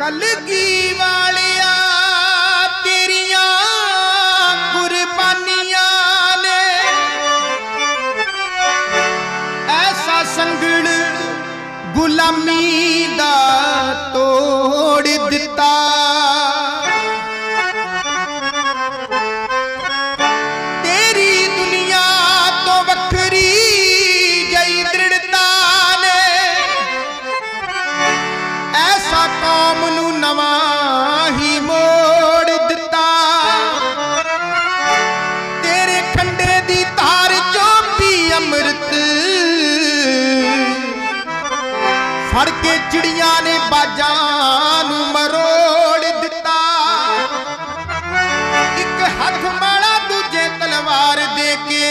ਕਲਗੀ ਵਾਲਿਆ ਤੇਰੀਆਂ ਕੁਰਬਾਨੀਆਂ ਨੇ। ਐਸਾ ਸੰਗਲ ਗੁਲਾਮੀ ਦਾ ਤੋੜ ਦਿੱਤਾ। ਫੜ ਕੇ ਚਿੜੀਆਂ ਨੇ ਬਾਜਾਂ ਨੂੰ ਮਰੋੜ ਦਿੱਤਾ। ਇੱਕ ਹੱਥ ਮਾੜਾ ਦੂਜੇ ਤਲਵਾਰ ਦੇ ਕੇ।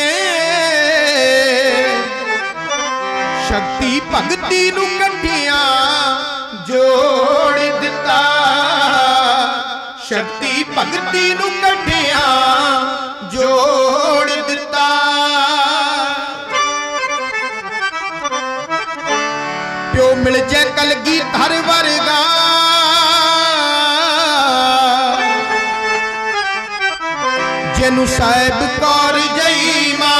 ਸ਼ਕਤੀ ਭਗਤੀ ਨੂੰ ਇਕੱਠਿਆਂ ਜੋੜ ਦਿੱਤਾ। ਸ਼ਕਤੀ ਭਗਤੀ ਨੂੰ ਇਕੱਠਿਆਂ ਜੋੜ ਦਿੱਤਾ। ਪਿਓ ਮਿਲ ਜੇ ਕਲਗੀ ਧਰ ਵਰਗਾ। ਜਿਹਨੂੰ ਸਾਹਿਬ ਕੌਰ ਜਈ ਮਾਂ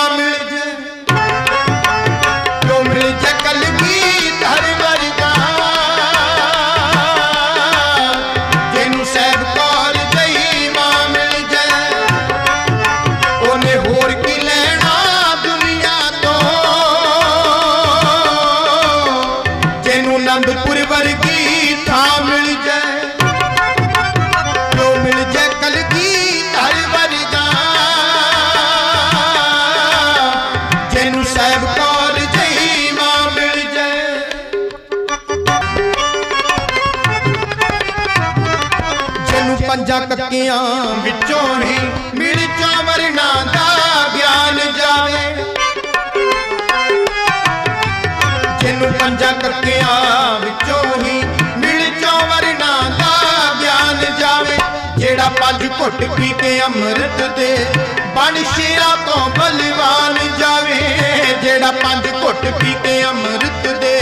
ਸਾਹਿਬ ਕੌਰ ਜਈ ਮਾਂ ਮਿਲ ਜਾਏ। ਜਿਹਨੂੰ ਪੰਜਾਂ ਕੱਕਿਆਂ ਵਿੱਚੋਂ ਹੀ ਮਿਲ ਵਰਨਾ ਦਾ ਗਿਆਨ ਜਾਵੇ। ਜਿਹਨੂੰ ਪੰਜਾਂ ਕੱਕਿਆਂ ਵਿੱਚੋਂ ਹੀ ਮਿਲ ਵਰਨਾ ਦਾ ਗਿਆਨ ਜਾਵੇ। ਜਿਹੜਾ ਪੰਜ ਘੁੱਟ ਪੀ ਕੇ ਅੰਮ੍ਰਿਤ ਦੇ, ਬਣ ਸ਼ੇਰਾਂ ਤੋਂ ਬਲਵਾਨ ਜਿਹੜਾ ਪੰਜ ਘੁੱਟ ਪੀ ਕੇ ਅੰਮ੍ਰਿਤ ਦੇ।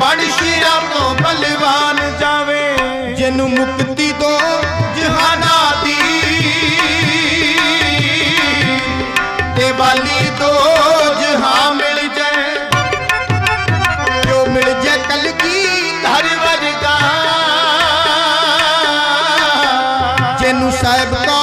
ਬਣ ਸ਼ੇਰਾਂ ਤੋਂ ਬਲਵਾਨ ਜਾਵੇ। ਜਿਹਨੂੰ ਮੁਕਤੀ ਦੋ ਜਹਾਨਾਂ ਦੀ। ਤੇ ਬਾਲੀ ਦੋ ਜਹਾਂ ਮਿਲ ਜਾਏ। ਜੋ ਮਿਲ ਜੇ ਕਲਗੀ ਧਰ ਵਰਗਾ। ਜਿਹਨੂੰ ਸਾਹਿਬ ਕੌਰ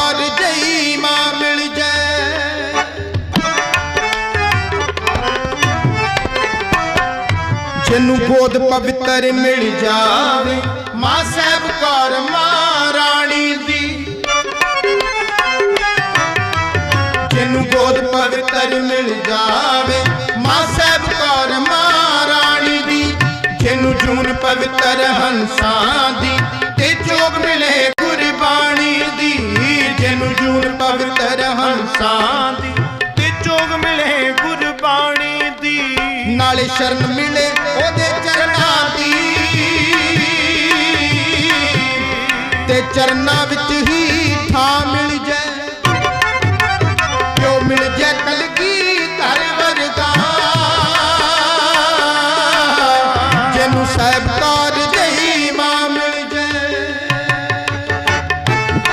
ਜਿਹਨੂੰ ਗੋਦ ਪਵਿੱਤਰ ਮਿਲ ਜਾਵੇ। ਮਾਂ ਸਾਹਿਬ ਕੌਰ ਮਾਂ ਦੀ। ਜਿਹਨੂੰ ਗੋਦ ਪਵਿੱਤਰ ਮਿਲ ਜਾਵੇ। ਮਾਂ ਸਾਹਿਬ ਕੌਰ ਮਾਂ ਦੀ। ਜਿਹਨੂੰ ਜੂਨ ਪਵਿੱਤਰ ਹੰਸਾਂ ਦੀ। ਤੇ ਜੋਗ ਮਿਲੇ ਗੁਰਬਾਣੀ ਦੀ। ਜਿਹਨੂੰ ਜੂਨ ਪਵਿੱਤਰ ਹੰਸਾਂ ਦੀ। ਨਾਲੇ ਸ਼ਰਨ ਮਿਲੇ ਉਹਦੇ ਚਰਨਾਂ ਦੀ। ਤੇ ਚਰਨਾਂ ਵਿੱਚ ਹੀ ਥਾਂ ਮਿਲ ਜਾਏ। ਕਿਉਂ ਮਿਲ ਜਾਏ ਕਲਗੀ ਧਰ ਵਰਗਾ। ਜਿਹਨੂੰ ਸਹਿਬਤਾ